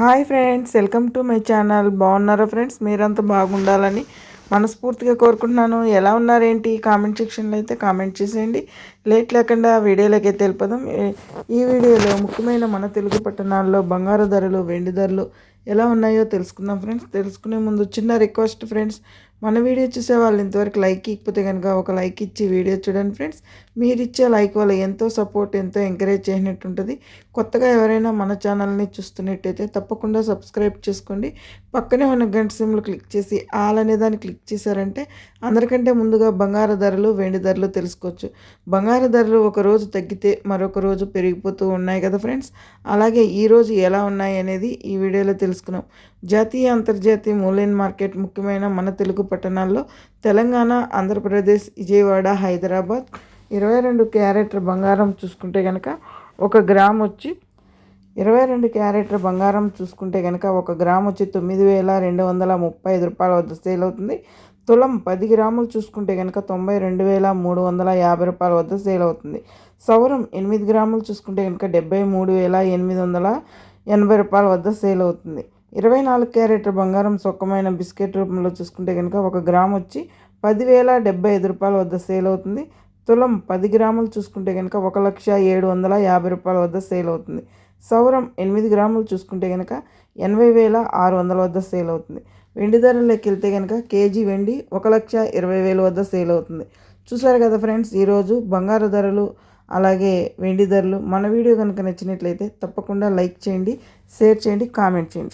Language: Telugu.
Hi friends welcome to my channel. బాగున్నారా ఫ్రెండ్స్? మీరంతా బాగుండాలని మనస్ఫూర్తిగా కోరుకుంటున్నాను. ఎలా ఉన్నారేంటి? కామెంట్ సెక్షన్లో అయితే కామెంట్ చేసేయండి. లేట్ లేకుండా వీడియోలోకి అయితే వెళ్ళిపోదాం. ఈ వీడియోలో ముఖ్యమైన మన తెలుగు పట్టణాల్లో బంగారు ధరలు వెండి ధరలు ఎలా ఉన్నాయో తెలుసుకుందాం ఫ్రెండ్స్. తెలుసుకునే ముందు చిన్న రిక్వెస్ట్ ఫ్రెండ్స్. మన వీడియో చూసే వాళ్ళు ఇంతవరకు లైక్ ఇకపోతే కనుక ఒక లైక్ ఇచ్చి వీడియో చూడండి ఫ్రెండ్స్. మీరు ఇచ్చే లైక్ వల్ల ఎంతో సపోర్ట్ ఎంతో ఎంకరేజ్ చేసినట్టు ఉంటుంది. కొత్తగా ఎవరైనా మన ఛానల్ని చూస్తున్నట్టయితే తప్పకుండా సబ్స్క్రైబ్ చేసుకోండి. పక్కనే ఉన్న గంట సిమ్లు క్లిక్ చేసి ఆల్ అనే దాన్ని క్లిక్ చేశారంటే అందరికంటే ముందుగా బంగారు ధరలు వెండి ధరలు తెలుసుకోవచ్చు. బంగారు ధరలు ఒక రోజు తగ్గితే మరొక రోజు పెరిగిపోతూ ఉన్నాయి కదా ఫ్రెండ్స్. అలాగే ఈరోజు ఎలా ఉన్నాయి అనేది ఈ వీడియోలో తెలుసుకున్నాం. జాతీయ అంతర్జాతీయ మూలైన మార్కెట్ ముఖ్యమైన మన తెలుగు పట్టణాల్లో తెలంగాణ ఆంధ్రప్రదేశ్ విజయవాడ హైదరాబాద్ ఇరవై రెండు క్యారెట్ల బంగారం చూసుకుంటే కనుక ఒక గ్రామ్ వచ్చి ఇరవై రెండు క్యారెట్ల బంగారం చూసుకుంటే కనుక ఒక గ్రామ్ వచ్చి తొమ్మిది వేల రెండు వందల ముప్పై ఐదు రూపాయల వద్ద సేల్ అవుతుంది. తులం పది గ్రాములు చూసుకుంటే కనుక తొంభై రెండు వేల మూడు వందల యాభై రూపాయల వద్ద సేల్ అవుతుంది. సౌరం ఎనిమిది గ్రాములు చూసుకుంటే కనుక డెబ్బై మూడు వేల ఎనిమిది వందల ఎనభై రూపాయల వద్ద సేల్ అవుతుంది. ఇరవై నాలుగు క్యారెట్ బంగారం సొక్కమైన బిస్కెట్ రూపంలో చూసుకుంటే కనుక ఒక గ్రామ్ వచ్చి పదివేల డెబ్బై ఐదు రూపాయల వద్ద సేల్ అవుతుంది. తులం పది గ్రాములు చూసుకుంటే కనుక ఒక లక్ష ఏడు వందల యాభై రూపాయల వద్ద సేల్ అవుతుంది. సౌరం ఎనిమిది గ్రాములు చూసుకుంటే కనుక ఎనభై వేల ఆరు వందల వద్ద సేల్ అవుతుంది. వెండి ధరలోకి వెళ్తే కనుక కేజీ వెండి ఒక లక్ష ఇరవై వేల వద్ద సేల్ అవుతుంది. చూసారు కదా ఫ్రెండ్స్ ఈరోజు బంగారు ధరలు అలాగే వెండి ధరలు మన వీడియో కనుక నచ్చినట్లయితే తప్పకుండా లైక్ చేయండి షేర్ చేయండి కామెంట్ చేయండి.